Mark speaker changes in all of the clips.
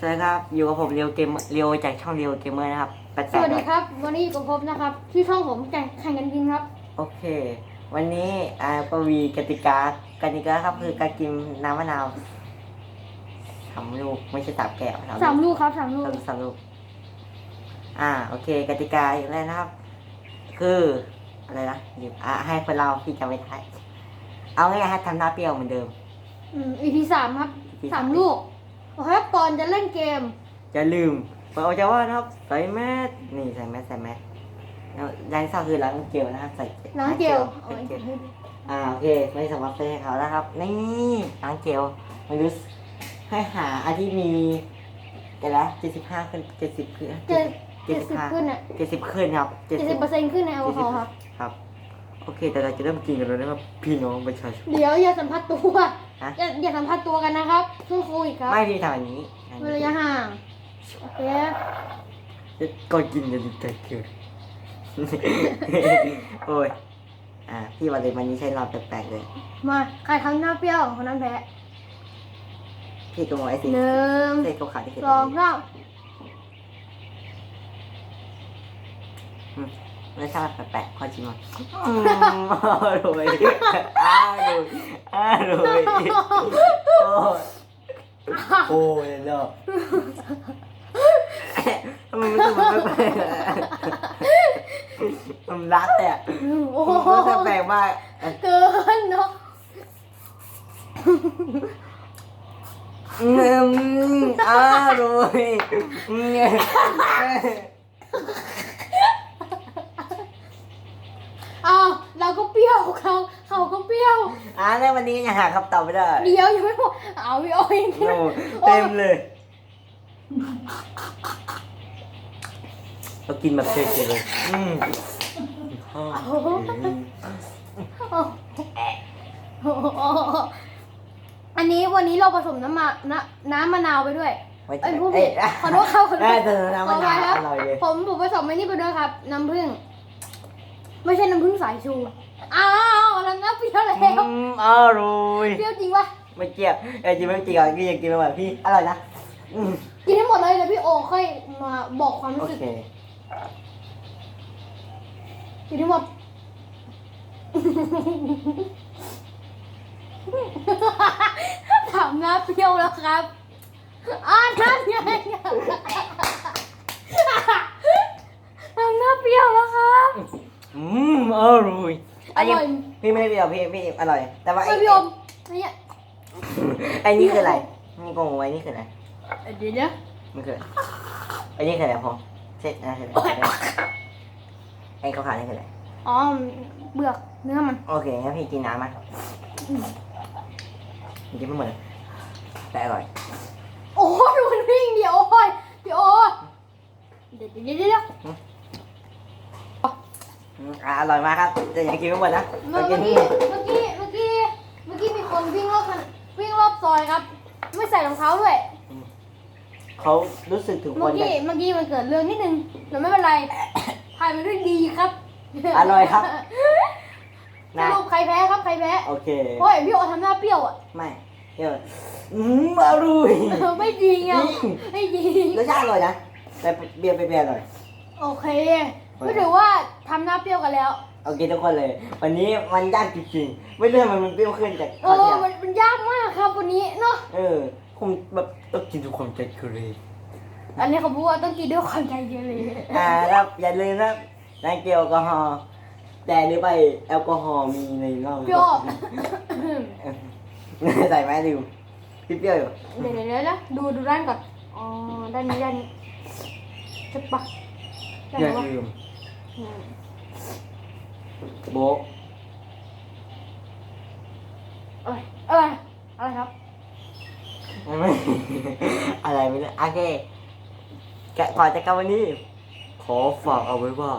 Speaker 1: สวัสดีครับ อยู่กับผมเรียวเกมเรียวจากช่องเรียวเกมเมอร์นะครับแปล
Speaker 2: สวัส
Speaker 1: กๆห
Speaker 2: ดี
Speaker 1: น่อย
Speaker 2: ครับ วันนี้อยู่กับผมนะครับ ที่ช่องผมแข่งแข่งกันกินครับ
Speaker 1: โอเค วันนี้อ่าปวีกติกากติกาครับคือการกินน้ำมะนาวสามลูกไม่ใช่สามแก้ว
Speaker 2: สามลูกครับสามลูก
Speaker 1: สามสามลูก อ่า โอเค กติกาอย่างแรกนะครับ คืออะไรนะหยิบอะให้คนเราพี่จำไม่ได้เอาง่ายๆให้ทำหน้าเปรี้ยวเหมือนเดิม
Speaker 2: อืม EP สามครับ
Speaker 1: EP
Speaker 2: สามลูก โอเคครับก่อนจะเล่นเกม
Speaker 1: จะลืมเปิดเอาใจว่านะครับ ใส่แมสนี่ใส่แมสใส่แมสแล้วอยังที่สองคือล้างเจลนะครับใส่
Speaker 2: ล้างเจล
Speaker 1: ล้างเจลอ่าโอเคไม่สามารถซื้อให้เขาแล้วครับ นี่ล้างเจลไม่รู้สึกให้หาอันที่มีแต่ละเจ็ดสิบห้าขึ้นเจ็ดสิบขึ้น
Speaker 2: เจ็ดเจ็ดสิบขึ้นอะ
Speaker 1: เจ็ดสิบขึ้นครับ
Speaker 2: เจ็ดสิบเปอร์เซ็นต์ขึ้นในแอลกอฮอล์ครับ
Speaker 1: ครับ โอเค แต่เราจะเริ่มกินกันแล้วนะครับพี่น้องประชาชน
Speaker 2: เดี๋ยวอย่าสัมผัสตัว
Speaker 1: ฮะ
Speaker 2: อย่าอย่าสัมผัสตัวกันนะครับช่วงโควิดครับ
Speaker 1: ไม่พี่ทำอันนี้อัน
Speaker 2: เว้น
Speaker 1: นี้
Speaker 2: ระยะห่างโอเค
Speaker 1: ก่อนกินจะดีใจเกิน โอ้ย อ่า พี่วันเลยวันนี้ใช้รอบแปลกๆเลย
Speaker 2: มาใครทำหน้าเปรี้ยวคนนั้นแพ้
Speaker 1: พี่ก็มองไอ้สี
Speaker 2: หนึ่ง
Speaker 1: เศษขาวๆที่เห็น
Speaker 2: สองสาม
Speaker 1: รสชาติแปลกๆขอชิมหน่อยอืมอร่อยอร่อยอร่อยโอ้ยโอ้ยเนาะทำไมมันรู้สึกมันแปลกๆอะมันรักแต่
Speaker 2: โอ้โห
Speaker 1: มันจะแปลกมาก
Speaker 2: เกินเนาะ
Speaker 1: อืมอร่อยอืม
Speaker 2: อ้าว เราก็เปรี้ยวเขาเขาก็เปรี้ยว
Speaker 1: อ่าแล้ววันนี้ยังหาคำตอบไม่ได้
Speaker 2: เดี๋ยวยังไม่หมดเอาพี่อ้อย
Speaker 1: โอ้เต็มเลยเรากินแบบเฉยๆเลยอืมอ๋ออืม
Speaker 2: อันนี้วันนี้เราผสมน้ำมาน้ำน้ำมะนาวไปด้วย
Speaker 1: ไว้
Speaker 2: เอ้ยพูด
Speaker 1: เอ้
Speaker 2: ผิ
Speaker 1: ย
Speaker 2: ดขอโทษครับขอโท
Speaker 1: ได้
Speaker 2: ษ
Speaker 1: แต่น้ำมะนาว
Speaker 2: ขออภัยครับ
Speaker 1: อร่อยเลย
Speaker 2: ผมผมผสมไอ้นี่ไปด้วยครับ น้ำผึ้ง ไม่ใช่น้ำผึ้งสายชู อ้าวแล้วน้ำเปรี้ยวแล้ว
Speaker 1: อืมอร่อย
Speaker 2: เปรี้ยวจริงปะ
Speaker 1: ไม่เจียบเอ้ยจริงไม่จริงอะพี่ยังกินไม่ไหวพี่อร่อยนะอืม
Speaker 2: กินให้หมดเลยเดี๋ยวพี่โอค่อยมาบอกความ
Speaker 1: โอ
Speaker 2: รู้สึก
Speaker 1: เค
Speaker 2: กินให้หมด ถามน้าเปรี้ยวแล้วครับอ้าน้ำไงทำหน้าเปรี้ยวแล้วครับ
Speaker 1: อืม อร่อย
Speaker 2: อร่อย
Speaker 1: พี่ไม่ได้เปรี้ยวพี่พี่อร่อย แต่ว่า
Speaker 2: ไม่
Speaker 1: ไอ้
Speaker 2: พี่อมเนี่ย
Speaker 1: ไอ้นี่คืออะไรนี่กงไว้นี่คืออะไร
Speaker 2: เดี๋ยวเดี๋ยว
Speaker 1: มันคืออะไรไอ้นี่คืออะไรพอเสร็จนะคืออะไรไอ้ขาวๆนี่คืออะไร
Speaker 2: อ๋อเบือกเนื้อมัน
Speaker 1: โอเคงั้นพี่กินน้ำมา
Speaker 2: อืม
Speaker 1: กินไม่หมดเลยแต่อร่อย
Speaker 2: โอ้ยดูมันวิ่งเดี๋ยวโอ้ยพี่โอเดี๋ยวเดี๋ยวเดี๋ยวเดี๋ยว
Speaker 1: อืมอะอร่อยมากครับแต่ยังกินไม่หมดนะ
Speaker 2: เมื่อ
Speaker 1: กิน
Speaker 2: กี้เมื่อกี้เมื่อกี้เมื่อกี้มีคนวิ่งรอบถนนวิ่งรอบซอยครับ ไม่ใส่รองเท้าด้วย
Speaker 1: เขารู้สึกถึงค
Speaker 2: เมื่อน
Speaker 1: แบ
Speaker 2: กี้
Speaker 1: บ
Speaker 2: เมื่อกี้มันเกิดเรื่องนิดนึงแต่ไม่เป็นไร ผ่านไปด้วยดีครับ
Speaker 1: อร่อยครับ
Speaker 2: ส
Speaker 1: นะ
Speaker 2: รุปใครแพ้ครับใครแพ้
Speaker 1: โอเค
Speaker 2: เพราะเห็นพี่โอทำหน้าเปรี้ยวอะ
Speaker 1: ไม่เดี๋ยวอืมอร่อย
Speaker 2: เออไม่จริงอะ
Speaker 1: จริง
Speaker 2: ไม่จริง
Speaker 1: รสชาติอร่อยนะแต่เบียร์ไปเบียร์หน่อย
Speaker 2: โอเค ก็ถือว่าทำหน้าเปรี้ยวกันแล้ว
Speaker 1: โอเคทุกคนเลย วันนี้มันยากจริงๆไม่เรื่องมันมันเปรี้ยวขึ้นจาก
Speaker 2: เอ
Speaker 1: คราว
Speaker 2: อ
Speaker 1: ที่แล้ว
Speaker 2: มันมันยากมากครับวันนี้เนาะ
Speaker 1: เออคงแบบต้องกินทุกคนใจเกเร
Speaker 2: อันนี้เขาพูดว่าต้องกินด้วยความใจเย็นเลย
Speaker 1: อ่าครับอย่าลืมนะน้ำเกลียวแอลกอฮอล์แต่หรือไปแอลกอฮอล์มีในเหล้า
Speaker 2: พี่โอ
Speaker 1: ใส่ไหมลืมพี่เปรี้ยวอยู่
Speaker 2: เดี๋ยวเดี๋ยวเดี๋ยวนะดูดูด้านก่อนอ๋อด้านนี้ด้านนี้ใช่ปะด้าน
Speaker 1: อย่า
Speaker 2: นี้วะ
Speaker 1: ลืม
Speaker 2: อืม
Speaker 1: โบ๊ะ
Speaker 2: อะไรอะไรอะไรครับ
Speaker 1: ไม่ อะไรไม่รู้โอเคแกะก่อนจะกลับวันนี้ ขอฝากเอาไว้ว่า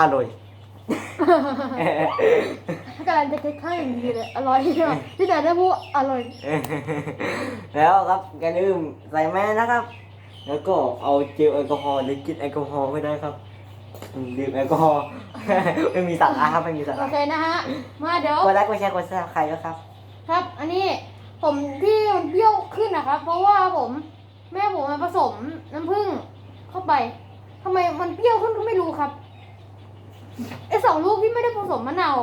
Speaker 1: อร่อย
Speaker 2: กำลังจะคล้ายๆอย่างนี้เลยอร่อยที่ไหนที่ไหนได้พูดอร่อย
Speaker 1: แล้วครับอย่าลืมใส่แมสนะครับ แล้วก็เอาเจลแอลกอฮอล์หรือกินแอลกอฮอล์ไม่ได้ครับอืม ดื่มแอลกอฮอล์ ไม่มีสาระครับไม่มีสา
Speaker 2: โอ
Speaker 1: ระ
Speaker 2: เคนะฮะ มาเดี๋ยว
Speaker 1: กดไลค์กดแชร์กดซับสไครต์ด้วยครับ
Speaker 2: ครับ อันนี้ผมที่มันเปรี้ยวขึ้นนะครับ เพราะว่าผมแม่ผมมันผสมน้ำผึ้งเข้าไปทำไมมันเปรี้ยวขึ้นก็ไม่รู้ครับไอสองลูกที่ไม่ได้ผสมมะนาว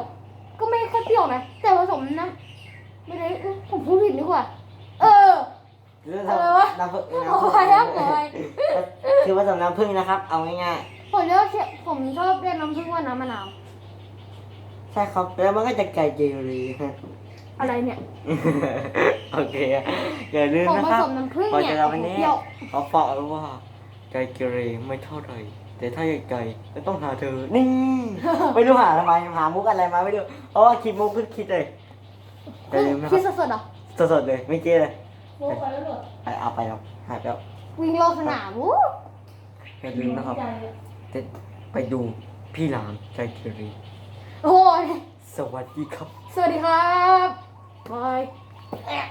Speaker 2: ก็ไม่ค่อยเปรี้ยวนะแต่ผสมน้ำไม่ได้เอ้ยผมพูดผิดดีกว่า เออ
Speaker 1: เรื่อง
Speaker 2: อะไรวะ
Speaker 1: น้ำผึ้ง
Speaker 2: โอ้ยครับโอ้ย
Speaker 1: คือผสมน้ำผึ้งนะครับ เอาง่าย
Speaker 2: ผมเรียกว่าผมชอบเรียกน้ำผึ้งว่าน้ำมะนาว
Speaker 1: ๆใช่ครับ แล้วมันก็จะไก่เจรี
Speaker 2: อะไรเนี่ย
Speaker 1: โอเคอย่าลืม
Speaker 2: ผม
Speaker 1: นะ
Speaker 2: ผ
Speaker 1: ครับ
Speaker 2: สมน้ำผึ้ง
Speaker 1: พอ
Speaker 2: เนี่ย
Speaker 1: เจอวันนี้
Speaker 2: เปรี้ยว
Speaker 1: เขาฝากไว้ว่าไก่เกเรไม่เท่าไหรแต่ถ้าอยากไก่ก็ต้องหาเธอ นี่ ไม่รู้หาทำไม หามุกอะไรมาไม่รู้เพราะว่าคิดมุกขึ้นคิดเลยอย่าลืมนะค
Speaker 2: คิ
Speaker 1: รั
Speaker 2: ดสดๆเหรอ
Speaker 1: บสดๆเลยไม่เก้เลย
Speaker 2: โว้ไปแล้วเหรอ
Speaker 1: ไปเอาไปแล้วหายไปแล้ว
Speaker 2: วิ่งโลกสนามวู้
Speaker 1: อย่าลืมนะครับจะ ไปดูพี่หลามไก่เกเร
Speaker 2: โอ้ย
Speaker 1: สวัสดีครับ
Speaker 2: สวัสดีครับบายแอะ